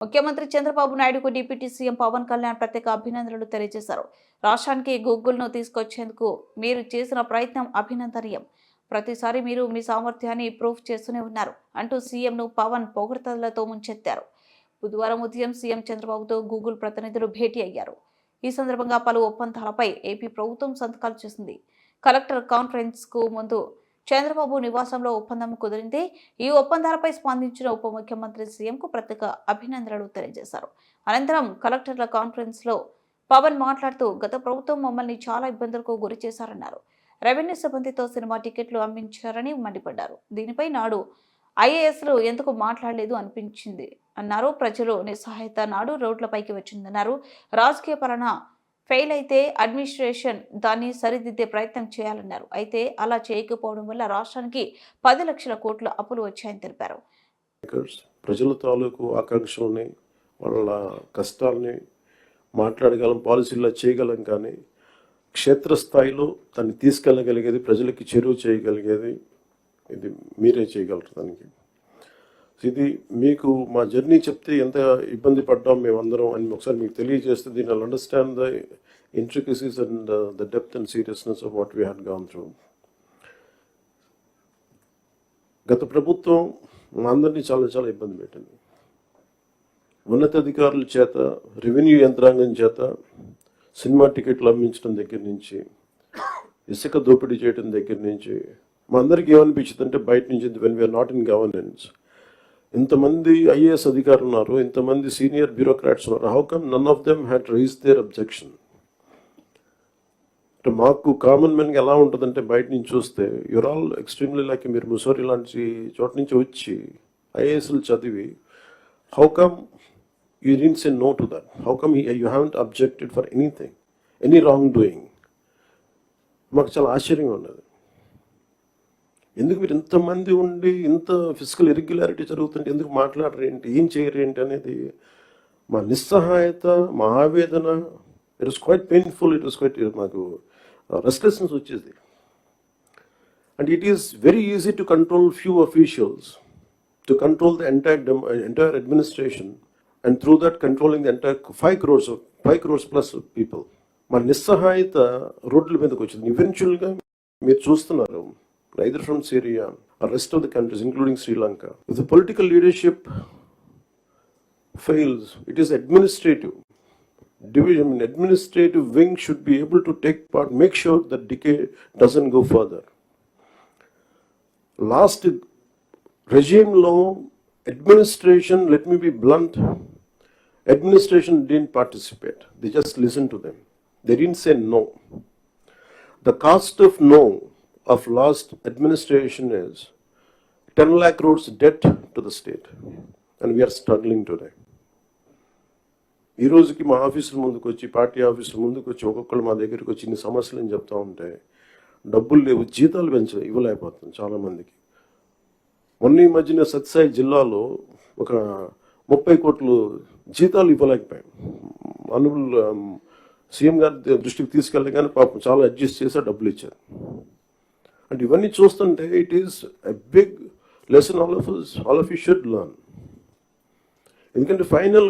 ముఖ్యమంత్రి చంద్రబాబు నాయుడుకు deputy CM Pawan Kalyan ప్రత్యేక అభినందనలు తెలియజేశారు. రాష్ట్రానికి గూగుల్ను తీసుకొచ్చేందుకు మీరు చేసిన ప్రయత్నం అభినందనీయం. ప్రతిసారి మీరు మీ సామర్థ్యాన్ని ప్రూఫ్ చేస్తూనే ఉన్నారు అంటూ సీఎంను పవన్ పొగడ్తలతో ముంచెత్తారు. బుధవారం ఉదయం సీఎం చంద్రబాబుతో గూగుల్ ప్రతినిధులు భేటీ అయ్యారు. ఈ సందర్భంగా పలు ఒప్పందాలపై ఏపీ ప్రభుత్వం సంతకాలు చేసింది. కలెక్టర్ కాన్ఫరెన్స్కు ముందు చంద్రబాబు నివాసంలో ఒప్పందం కుదిరింది. ఈ ఒప్పందాలపై స్పందించిన ఉప ముఖ్యమంత్రి సీఎంకు ప్రత్యేక అభినందనలు తెలియజేశారు. అనంతరం కలెక్టర్ల కాన్ఫరెన్స్లో పవన్ మాట్లాడుతూ గత ప్రభుత్వం మమ్మల్ని చాలా ఇబ్బందులకు గురి చేశారన్నారు. రెవెన్యూ సిబ్బందితో సినిమా టికెట్లు అమ్మించారని మండిపడ్డారు. దీనిపై నాడు ఐఏఎస్లు ఎందుకు మాట్లాడలేదు అనిపించింది అన్నారు. ప్రజలు నిస్సహాయత నాడు రోడ్లపైకి వచ్చిందన్నారు. రాజకీయ పరణ ఫెయిల్ అయితే అడ్మినిస్ట్రేషన్ దాన్ని సరిదిద్దే ప్రయత్నం చేయాలన్నారు. అయితే అలా చేయకపోవడం వల్ల రాష్ట్రానికి పది లక్షల కోట్ల అప్పులు వచ్చాయని తెలిపారు. ప్రజల తాలూకు ఆకాంక్షల్ని వాళ్ళ కష్టాల్ని మాట్లాడగలం పాలసీల్లో చేయగలం కానీ క్షేత్రస్థాయిలో దాన్ని తీసుకెళ్ళగలిగేది ప్రజలకి చేరువ చేయగలిగేది ఇది మీరే చేయగలరు దానికి. ఇది మీకు మా జర్నీ చెప్తే ఎంత ఇబ్బంది పడ్డాం మేమందరం అని ఒకసారి మీకు తెలియజేస్తే దీని understand the intricacies and the depth and seriousness of what we had gone through గత ప్రభుత్వం మా అందరినీ చాలా చాలా ఇబ్బంది పెట్టింది. ఉన్నతాధికారుల చేత రెవెన్యూ యంత్రాంగం చేత సినిమా టికెట్లు అమ్మించడం దగ్గర నుంచి ఇసుక దోపిడీ చేయడం దగ్గర నుంచి మా అందరికీ ఏమనిపించింది అంటే బయట నుంచి when we are not in governance ఇంతమంది ఐఏఎస్ అధికారులు ఉన్నారు ఇంతమంది సీనియర్ బ్యూరోక్రాట్స్ ఉన్నారు. How come none of them had raise their objection అంటే మాకు కామన్ మెన్కి ఎలా ఉంటుందంటే బయట నుంచి చూస్తే యువర్ ఆల్ ఎక్స్ట్రీమ్లీ లైక్ మీరు ముసోరి లాంటి చోట నుంచి వచ్చి ఐఏఎస్లు చదివి how come you didn't say no to that how come you haven't objected for anything any wrong doing మాకు చాలా ఆశ్చర్యంగా ఉన్నది. ఎందుకు మీరు ఇంతమంది ఉండి ఇంత ఫిజికల్ ఇరెగ్యులారిటీ జరుగుతుంటే ఎందుకు మాట్లాడరు ఏంటి? ఏం చేయరు ఏంటి అనేది మా నిస్సహాయత మా ఆవేదన it is quite painful it is quite మాకు uh, రెస్ట్లెస్నెస్ వచ్చేది. And it is very easy to control few officials to control the entire entire administration and through that controlling the entire five crores five crores plus people మన నిస్సహాయత రోడ్ల మీదకి వచ్చింది. ఇవెన్చువల్గా మీరు చూస్తున్నారు. Either from Syria or rest of the countries, including Sri Lanka. If the political leadership fails, it is administrative. Division, mean, administrative wing should be able to take part, make sure that decay doesn't go further. Last regime law, administration, let me be blunt, administration didn't participate. They just listened to them. They didn't say no. The cost of no of last administration is 10 lakh crores debt to the state, and we are struggling today. ఈ రోజుకి మా ఆఫీసుల ముందుకు వచ్చి party ఆఫీసుల ముందుకు వచ్చి ఒక్కొక్కరు మా దగ్గరికి వచ్చి ఇన్ని సమస్యలు అని చెప్తా ఉంటే డబ్బులు లేవు జీతాలు పెంచ ఇవ్వలేకపోతుంది చాలామందికి. మొన్న ఈ మధ్యన సత్సాయి జిల్లాలో ఒక ముప్పై కోట్లు జీతాలు ఇవ్వలేకపోయాం. అనుబుల్ సీఎం గారి దృష్టికి తీసుకెళ్ళగానే పాపం చాలా అడ్జస్ట్ చేసి డబ్బులు ఇచ్చారు. అంటే ఇవన్నీ చూస్తుంటే it is a big lesson all of all of you should learn ఎందుకంటే ఫైనల్